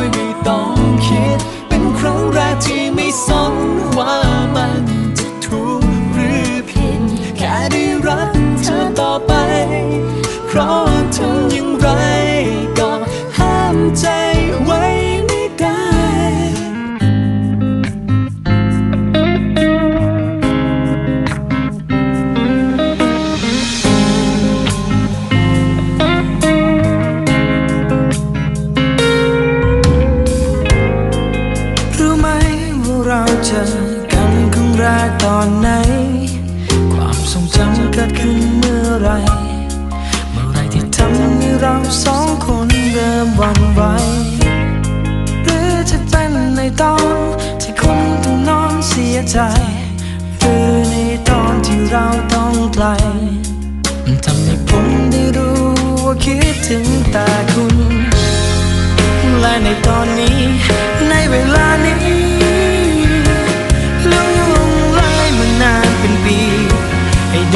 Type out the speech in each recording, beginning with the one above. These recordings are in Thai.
ย เจอกันครั้งแรกตอนไหน ความทรงจำเกิดขึ้นเมื่อไร เมื่อไรที่ทำให้เราสองคนเริ่มหวันไหวหรือจะเป็นในตอนที่คนต้องนอนเสียใจ หรือในตอนที่เราต้องไกลมันทำให้ผมได้รู้ว่าคิดถึงแต่คุณ และในตอนนี้ในเวลา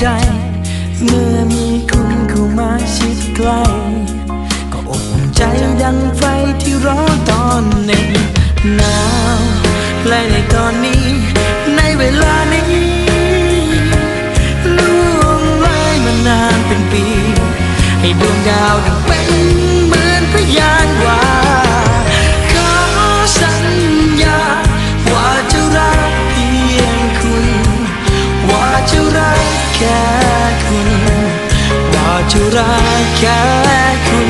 ใจ เมื่อมีคุณเข้ามาชิดใกล้ก็อบใจดังไฟที่ร้อนตอนหนึ่งหนาวและในตอนนี้ ในเวลานี้ล่วงเลยมานานเป็นปี ให้ดวงดาวดังเป็น padaku Wajurakanku